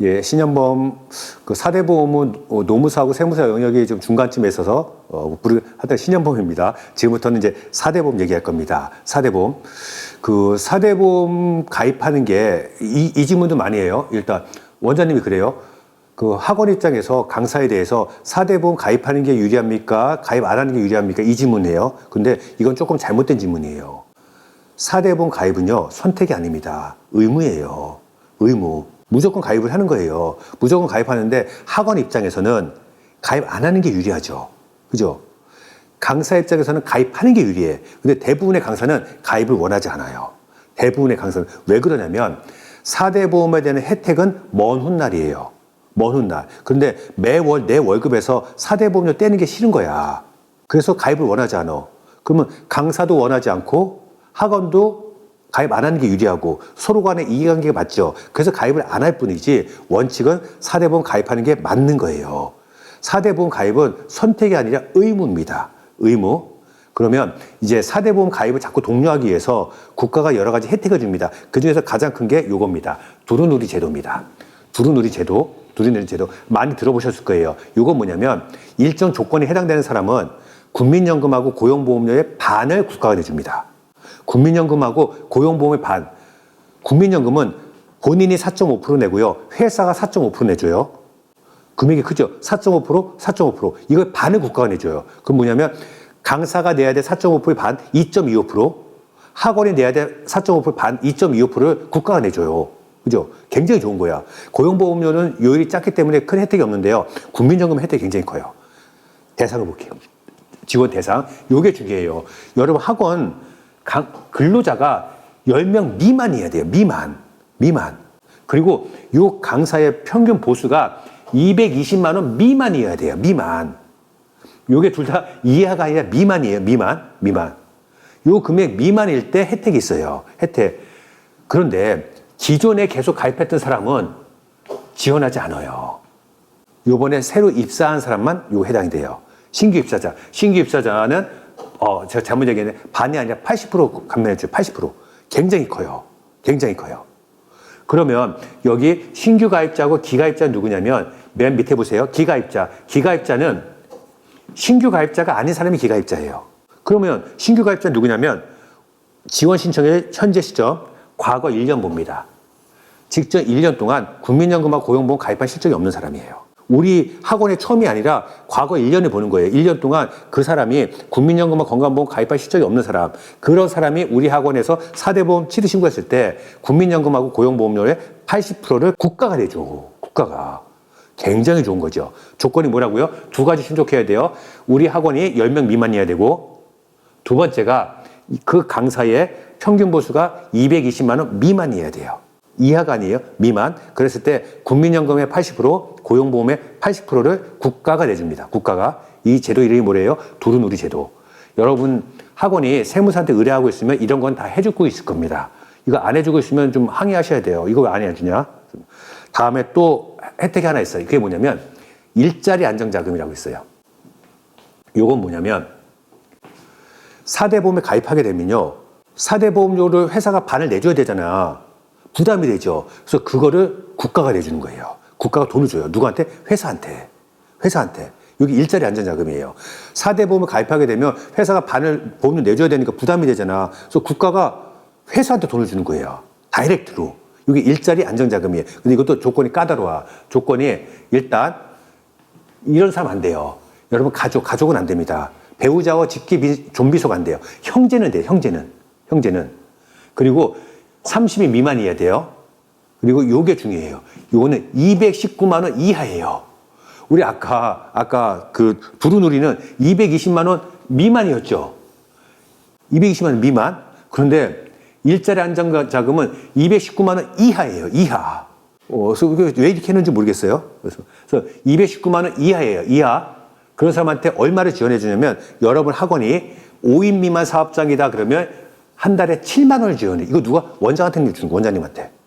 예, 신현범 그 사대보험은 어, 노무사하고 세무사 영역이 좀 중간쯤에 있어서 어, 부르 하던 신현범입니다. 지금부터는 이제 사대보험 얘기할 겁니다. 사대보험. 그 사대보험 가입하는 게이 이 질문도 많이 해요. 일단 원장님이 그래요. 그 학원 입장에서 강사에 대해서 사대보험 가입하는 게 유리합니까? 가입 안 하는 게 유리합니까? 이 질문이에요. 근데 이건 조금 잘못된 질문이에요. 사대보험 가입은요, 선택이 아닙니다. 의무예요. 의무. 무조건 가입을 하는 거예요. 무조건 가입하는데 학원 입장에서는 가입 안 하는 게 유리하죠. 그죠? 강사 입장에서는 가입하는 게 유리해. 근데 대부분의 강사는 가입을 원하지 않아요. 대부분의 강사는. 왜 그러냐면, 사대보험에 대한 혜택은 먼 훗날이에요. 먼 훗날. 그런데 매월 내 월급에서 사대보험료 떼는 게 싫은 거야. 그래서 가입을 원하지 않아. 그러면 강사도 원하지 않고 학원도 가입 안 하는 게 유리하고 서로 간의 이해관계가 맞죠. 그래서 가입을 안 할 뿐이지 원칙은 사대보험 가입하는 게 맞는 거예요. 사대보험 가입은 선택이 아니라 의무입니다. 의무. 그러면 이제 사대보험 가입을 자꾸 독려하기 위해서 국가가 여러 가지 혜택을 줍니다. 그 중에서 가장 큰 게 요겁니다. 두루누리 제도입니다. 두루누리 제도, 두루누리 제도 많이 들어보셨을 거예요. 요건 뭐냐면 일정 조건에 해당되는 사람은 국민연금하고 고용보험료의 반을 국가가 내줍니다. 국민연금하고 고용보험의 반. 국민연금은 본인이 4.5% 내고요. 회사가 4.5% 내줘요. 금액이 크죠? 4.5%, 4.5%. 이걸 반을 국가가 내줘요. 그럼 뭐냐면 강사가 내야 돼 4.5%의 반, 2.25%. 학원이 내야 돼4.5% 반, 2.25%를 국가가 내줘요. 그죠? 굉장히 좋은 거야. 고용보험료는 요율이 작기 때문에 큰 혜택이 없는데요. 국민연금 혜택이 굉장히 커요. 대상을 볼게요. 지원 대상. 요게 중요해요. 여러분 학원 강- 근로자가 10명 미만이어야 돼요. 미만. 미만. 그리고 요 강사의 평균 보수가 220만 원 미만이어야 돼요. 미만. 요게 둘 다 이하가 아니라 미만이에요. 미만. 미만. 요 금액 미만일 때 혜택이 있어요. 혜택. 그런데 기존에 계속 가입했던 사람은 지원하지 않아요. 요번에 새로 입사한 사람만 요 해당이 돼요. 신규 입사자. 신규 입사자는 어, 제가 잘못 얘기했네. 반이 아니라 80% 감면해줘요. 80%. 굉장히 커요. 굉장히 커요. 그러면 여기 신규 가입자하고 기가입자 누구냐면 맨 밑에 보세요. 기가입자. 기가입자는 신규 가입자가 아닌 사람이 기가입자예요. 그러면 신규 가입자 누구냐면 지원 신청의 현재 시점 과거 1년 봅니다. 직접 1년 동안 국민연금하고 고용보험 가입한 실적이 없는 사람이에요. 우리 학원의 처음이 아니라 과거 1년을 보는 거예요. 1년 동안 그 사람이 국민연금과 건강보험 가입한 실적이 없는 사람. 그런 사람이 우리 학원에서 사대보험 치료 신고했을 때 국민연금하고 고용보험료의 80%를 국가가 내줘. 국가가. 굉장히 좋은 거죠. 조건이 뭐라고요? 두 가지 충족해야 돼요. 우리 학원이 10명 미만이어야 되고 두 번째가 그 강사의 평균 보수가 220만 원 미만이어야 돼요. 이하가 아니에요. 미만. 그랬을 때 국민연금의 80%, 고용보험의 80%를 국가가 내줍니다. 국가가. 이 제도 이름이 뭐래요? 두루누리 제도. 여러분 학원이 세무사한테 의뢰하고 있으면 이런 건 다 해주고 있을 겁니다. 이거 안 해주고 있으면 좀 항의하셔야 돼요. 이거 왜 안 해주냐? 다음에 또 혜택이 하나 있어요. 그게 뭐냐면 일자리 안정자금이라고 있어요. 요건 뭐냐면 사대보험에 가입하게 되면요. 사대보험료를 회사가 반을 내줘야 되잖아. 부담이 되죠. 그래서 그거를 국가가 내주는 거예요. 국가가 돈을 줘요. 누구한테? 회사한테. 회사한테. 여기 일자리 안전자금이에요. 사대보험에 가입하게 되면 회사가 반을 보험료 내줘야 되니까 부담이 되잖아. 그래서 국가가 회사한테 돈을 주는 거예요. 다이렉트로. 여기 일자리 안정자금이에요. 근데 이것도 조건이 까다로워. 조건이 일단 이런 사람 안 돼요. 여러분 가족, 가족은 안 됩니다. 배우자와 직계 비- 좀비속 안 돼요. 형제는 돼요. 형제는. 형제는. 그리고 30이 미만이어야 돼요. 그리고 요게 중요해요. 요거는 219만 원 이하예요. 우리 아까 아까 그 두루누리는 220만 원 미만이었죠. 220만 원 미만. 그런데 일자리 안정 자금은 219만 원 이하예요. 이하. 어, 그래서 왜 이렇게 했는지 모르겠어요. 그래서, 그래서 219만 원 이하예요. 이하. 그런 사람한테 얼마를 지원해 주냐면 여러분 학원이 5인 미만 사업장이다 그러면 한 달에 7만 원을 지원해. 이거 누가 원장한테 주는 거, 원장님한테.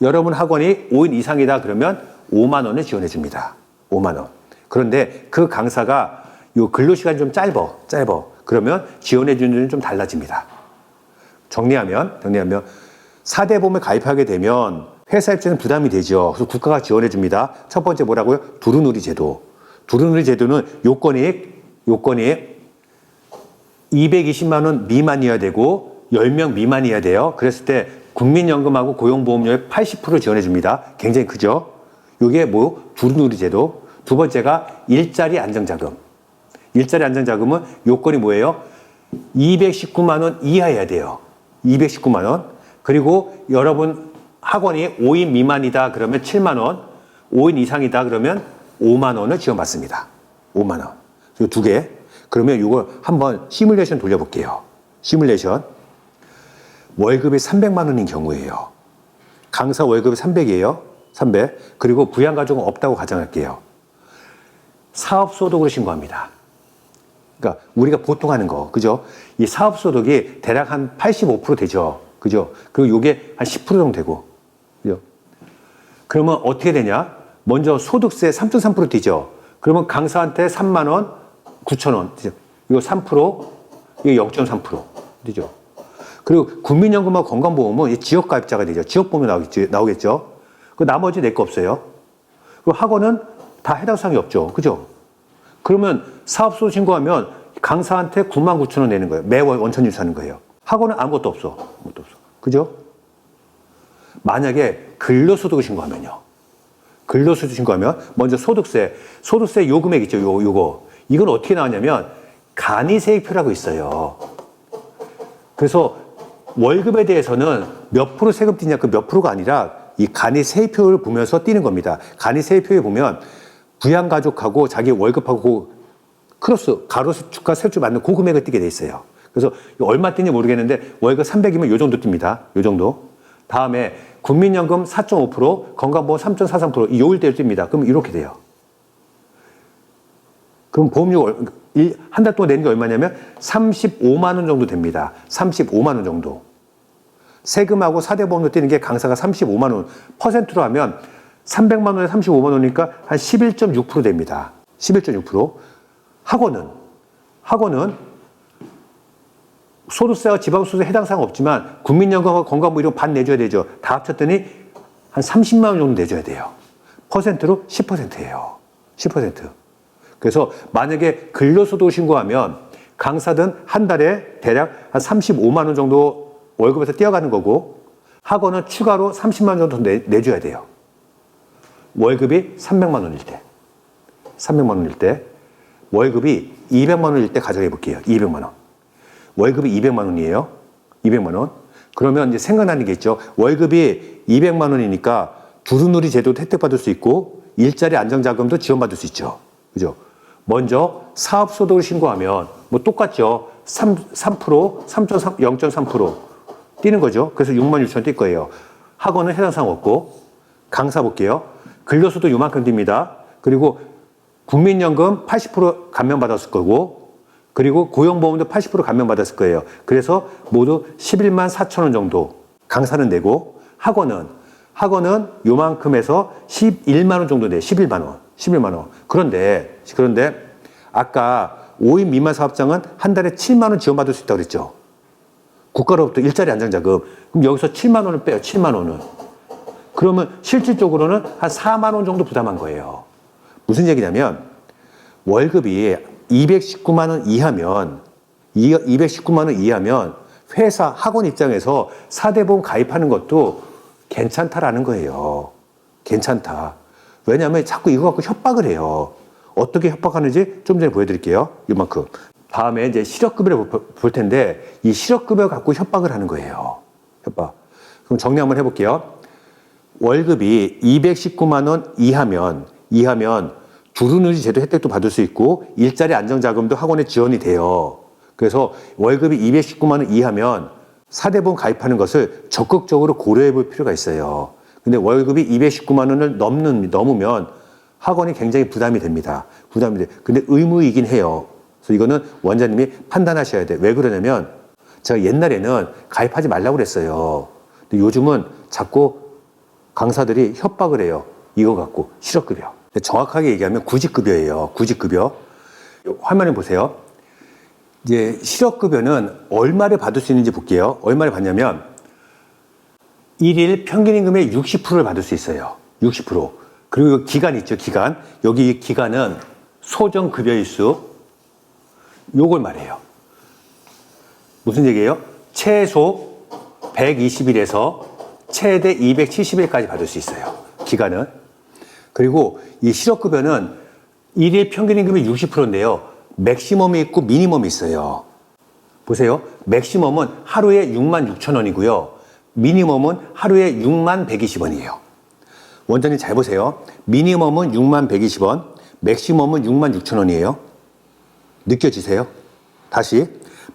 여러분 학원이 5인 이상이다 그러면 5만 원을 지원해 줍니다. 5만 원. 그런데 그 강사가 요 근로 시간이 좀 짧어. 짧어. 그러면 지원해 주는 좀 달라집니다. 정리하면 정리하면 사대보험에 가입하게 되면 회사 입장은 부담이 되죠. 그래서 국가가 지원해 줍니다. 첫 번째 뭐라고요? 두루누리 제도. 두루누리 제도는 요건이 요건이 220만 원 미만이어야 되고 10명 미만이어야 돼요. 그랬을 때 국민연금하고 고용보험료의 80% 지원해 줍니다. 굉장히 크죠. 요게 뭐 두루누리 제도. 두 번째가 일자리 안정자금. 일자리 안정자금은 요건이 뭐예요? 219만 원 이하여야 돼요. 219만 원. 그리고 여러분 학원이 5인 미만이다 그러면 7만 원, 5인 이상이다 그러면 5만 원을 지원받습니다. 5만 원. 이두 개. 그러면 이거 한번 시뮬레이션 돌려볼게요. 시뮬레이션. 월급이 300만 원인 경우에요. 강사 월급이 300이에요. 300. 그리고 부양가족은 없다고 가정할게요. 사업소득으로 신고합니다. 그러니까 우리가 보통 하는 거, 그죠? 이 사업소득이 대략 한 85% 되죠. 그죠? 그리고 요게 한 10% 정도 되고, 그죠? 그러면 어떻게 되냐? 먼저 소득세 3.3% 뛰죠. 그러면 강사한테 3만 원, 9천 원, 뛰죠. 이거 3%, 이거 0.3% 되죠. 그리고 국민연금하고 건강보험은 이 지역가입자가 되죠. 지역보험이 나오겠죠. 나오겠죠. 그 나머지 내 거 없어요. 그리고 학원은 다 해당 사항이 없죠. 그죠? 그러면 사업소 신고하면 강사한테 9만 9천 원 내는 거예요. 매월 원천 유수하는 거예요. 학원은 아무것도 없어. 아무것도 없어. 그죠? 만약에 근로소득을 신고하면요. 근로소득 신고하면 먼저 소득세, 소득세 요금액 있죠. 요, 요거. 이건 어떻게 나왔냐면 간이세액표라고 있어요. 그래서 월급에 대해서는 몇 프로 세금 띄냐 그 몇 프로가 아니라 이 간이세표를 보면서 띄는 겁니다. 간이세표에 보면 부양 가족하고 자기 월급하고 크로스 가로수 주가 세줄 맞는 그 금액을 띄게 돼 있어요. 그래서 얼마 띄는지 모르겠는데 월급 300이면 요 정도 뜹니다. 요 정도. 다음에 국민연금 4.5%, 건강보험 3.43%이 요일대로 뜹니다. 그럼 이렇게 돼요. 그럼 보험료 한 달 동안 내는 게 얼마냐면 35만 원 정도 됩니다. 35만 원 정도. 세금하고 사대보험료 떼는 게 강사가 35만 원 퍼센트로 하면 300만 원에 35만 원이니까 한 11.6% 됩니다. 11.6%. 학원은 학원은 소득세와 지방소득세 해당 사항 없지만 국민연금과 건강보 이런 반 내줘야 되죠. 다 합쳤더니 한 30만 원 정도 내줘야 돼요. 퍼센트로 10%예요. 10%. 그래서 만약에 근로소득 신고하면 강사든 한 달에 대략 한 35만 원 정도 월급에서 떼어가는 거고 학원은 추가로 30만 원 정도 내, 내줘야 돼요. 월급이 300만 원일 때. 300만 원일 때. 월급이 200만 원일 때 가정해 볼게요. 200만 원. 월급이 200만 원이에요. 200만 원. 그러면 이제 생각나는 게 있죠. 월급이 200만 원이니까 두루누리 제도도 혜택받을 수 있고 일자리 안정자금도 지원받을 수 있죠. 그죠? 먼저 사업소득을 신고하면 뭐 똑같죠. 3, 3%, 3.3, 0.3% 뛰는 거죠. 그래서 6만 6천 뛸 거예요. 학원은 해당 사항 없고 강사 볼게요. 근로소득 요만큼 뜁니다. 그리고 국민연금 80% 감면받았을 거고 그리고 고용보험도 80% 감면받았을 거예요. 그래서 모두 11만 4천 원 정도 강사는 내고 학원은 학원은 요만큼에서 11만 원 정도 내. 11만 원. 11만 원. 그런데 그런데 아까 5인 미만 사업장은 한 달에 7만 원 지원받을 수 있다고 그랬죠. 국가로부터 일자리 안정자금. 그럼 여기서 7만 원을 빼요. 7만 원은. 그러면 실질적으로는 한 4만 원 정도 부담한 거예요. 무슨 얘기냐면 월급이 219만 원 이하면 219만 원 이하면 회사 학원 입장에서 사대보험 가입하는 것도 괜찮다라는 거예요. 괜찮다. 왜냐하면 자꾸 이거 갖고 협박을 해요. 어떻게 협박하는지 좀 전에 보여드릴게요. 이만큼. 다음에 이제 실업급여를 볼- 볼 텐데 이 실업급여 갖고 협박을 하는 거예요. 협박. 그럼 정리 한번 해볼게요. 월급이 219만 원 이하면 이하면 두루누리 제도 혜택도 받을 수 있고 일자리 안정자금도 학원에 지원이 돼요. 그래서 월급이 219만 원 이하면 사대보험 가입하는 것을 적극적으로 고려해 볼 필요가 있어요. 근데 월급이 219만 원을 넘는 넘으면 학원이 굉장히 부담이 됩니다. 부담이 돼. 근데 의무이긴 해요. 그래서 이거는 원장님이 판단하셔야 돼. 왜 그러냐면 제가 옛날에는 가입하지 말라고 그랬어요. 근데 요즘은 자꾸 강사들이 협박을 해요. 이거 갖고 실업급여. 정확하게 얘기하면 구직급여예요. 구직급여. 화면에 보세요. 이제 실업급여는 얼마를 받을 수 있는지 볼게요. 얼마를 받냐면 일일 평균 임금의 60%를 받을 수 있어요. 60%. 그리고 이 기간 있죠, 기간. 여기 이 기간은 소정 급여일 수 요걸 말해요. 무슨 얘기예요? 최소 120일에서 최대 270일까지 받을 수 있어요. 기간은. 그리고 이 실업급여는 일일 평균 임금의 60%인데요. 맥시멈이 있고 미니멈이 있어요. 보세요. 맥시멈은 하루에 6만 6천 원이고요. 미니멈은 하루에 6만 120원이에요. 원장님 잘 보세요. 미니멈은 6만 120원, 맥시멈은 6만 6천 원이에요. 느껴지세요? 다시.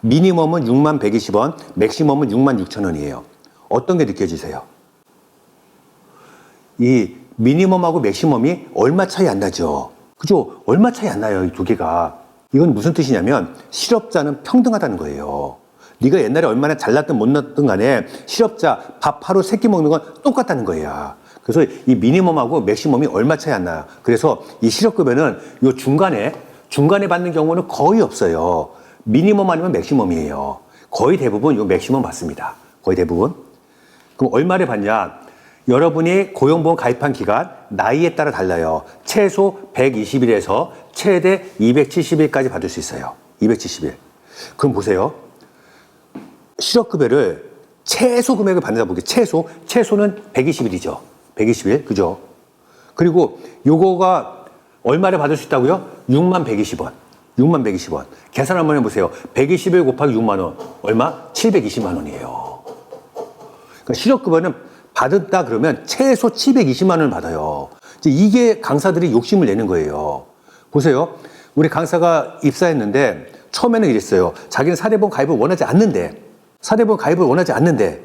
미니멈은 6만 120원, 맥시멈은 6만 6천 원이에요. 어떤 게 느껴지세요? 이 미니멈하고 맥시멈이 얼마 차이 안 나죠? 그죠? 얼마 차이 안 나요, 이 두 개가. 이건 무슨 뜻이냐면 실업자는 평등하다는 거예요. 네가 옛날에 얼마나 잘났든 못났든 간에 실업자 밥 하루 세 끼 먹는 건 똑같다는 거야. 그래서 이 미니멈하고 맥시멈이 얼마 차이 안 나요. 그래서 이 실업급여는 요 중간에 중간에 받는 경우는 거의 없어요. 미니멈 아니면 맥시멈이에요. 거의 대부분 요 맥시멈 받습니다. 거의 대부분. 그럼 얼마를 받냐? 여러분이 고용보험 가입한 기간, 나이에 따라 달라요. 최소 120일에서 최대 270일까지 받을 수 있어요. 270일. 그럼 보세요. 실업급여를 최소 금액을 받는다 보기 최소, 최소는 120일이죠. 120일. 그죠? 그리고 요거가 얼마를 받을 수 있다고요? 6만 120원. 6만 120원. 계산 한번 해보세요. 120일 곱하기 6만 원. 얼마? 720만 원이에요. 그러니까 실업급여는 받았다 그러면 최소 720만 원을 받아요. 이게 강사들이 욕심을 내는 거예요. 보세요. 우리 강사가 입사했는데 처음에는 이랬어요. 자기는 사대보험 가입을 원하지 않는데 사대보험 가입을 원하지 않는데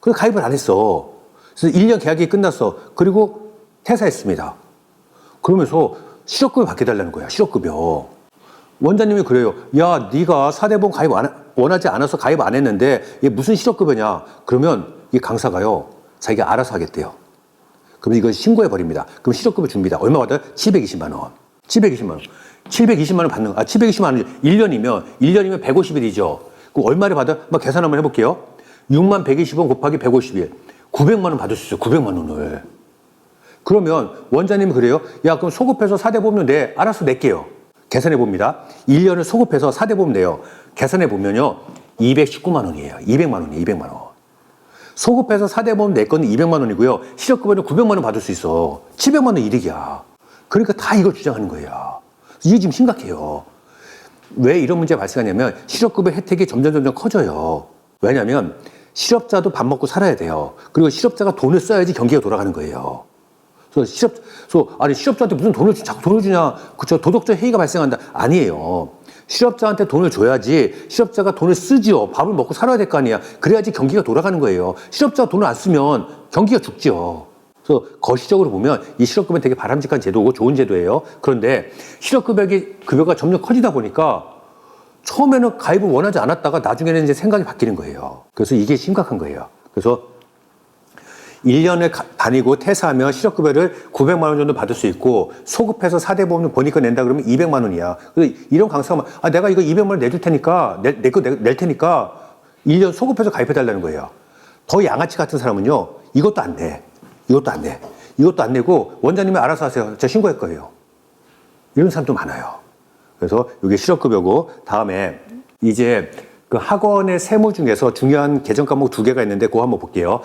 그래서 가입을 안 했어. 그래서 1년 계약이 끝났어. 그리고 퇴사했습니다. 그러면서 실업급여 받게 달라는 거야. 실업급여. 원장님이 그래요. 야, 네가 사대보험 가입 안, 원하지 않아서 가입 안 했는데 이게 무슨 실업급여냐? 그러면 이 강사가요. 자기가 알아서 하겠대요. 그럼 이걸 신고해 버립니다. 그럼 실업급여 줍니다. 얼마 받아요? 720만 원. 720만 원. 720만 원 받는 거. 아, 720만 원. 1년이면 1년이면 150일이죠. 그럼 얼마를 받아? 막 계산 한번 해 볼게요. 6만 120원 곱하기 150일. 900만 원 받을 수 있어요. 900만 원을. 그러면 원장님이 그래요. 야, 그럼 소급해서 사대보험료 내. 알아서 낼게요. 계산해 봅니다. 1년을 소급해서 사대보험 내요. 계산해 보면요. 219만 원이에요. 200만 원이에요. 200만 원. 소급해서 사대보험 내 건은 200만 원이고요. 실업급여는 900만 원 받을 수 있어. 700만 원 이득이야. 그러니까 다 이걸 주장하는 거야. 이게 지금 심각해요. 왜 이런 문제가 발생하냐면 실업급여 혜택이 점점 점점 커져요. 왜냐하면 실업자도 밥 먹고 살아야 돼요. 그리고 실업자가 돈을 써야지 경기가 돌아가는 거예요. 그래서 실업, 그래서 아니 실업자한테 무슨 돈을 주- 자꾸 돈을 주냐? 그쵸? 도덕적 해이가 발생한다. 아니에요. 실업자한테 돈을 줘야지 실업자가 돈을 쓰지요. 밥을 먹고 살아야 될 거 아니야. 그래야지 경기가 돌아가는 거예요. 실업자가 돈을 안 쓰면 경기가 죽지요. 그래서 거시적으로 보면 이 실업급여는 되게 바람직한 제도고 좋은 제도예요. 그런데 실업급여기 급여가 점점 커지다 보니까 처음에는 가입을 원하지 않았다가 나중에는 이제 생각이 바뀌는 거예요. 그래서 이게 심각한 거예요. 그래서 1년을 가- 다니고 퇴사하면 실업급여를 900만 원 정도 받을 수 있고 소급해서 사대보험료 보니까 낸다 그러면 200만 원이야. 그래서 이런 강사가 아 내가 이거 200만 원 내줄 테니까 내, 내거 낼 테니까 1년 소급해서 가입해 달라는 거예요. 더 양아치 같은 사람은요. 이것도 안 내. 이것도 안 내. 이것도 안 내고 원장님이 알아서 하세요. 제가 신고할 거예요. 이런 사람도 많아요. 그래서 이게 실업급여고 다음에 이제 그 학원의 세무 중에서 중요한 개정 과목 두 개가 있는데 그거 한번 볼게요.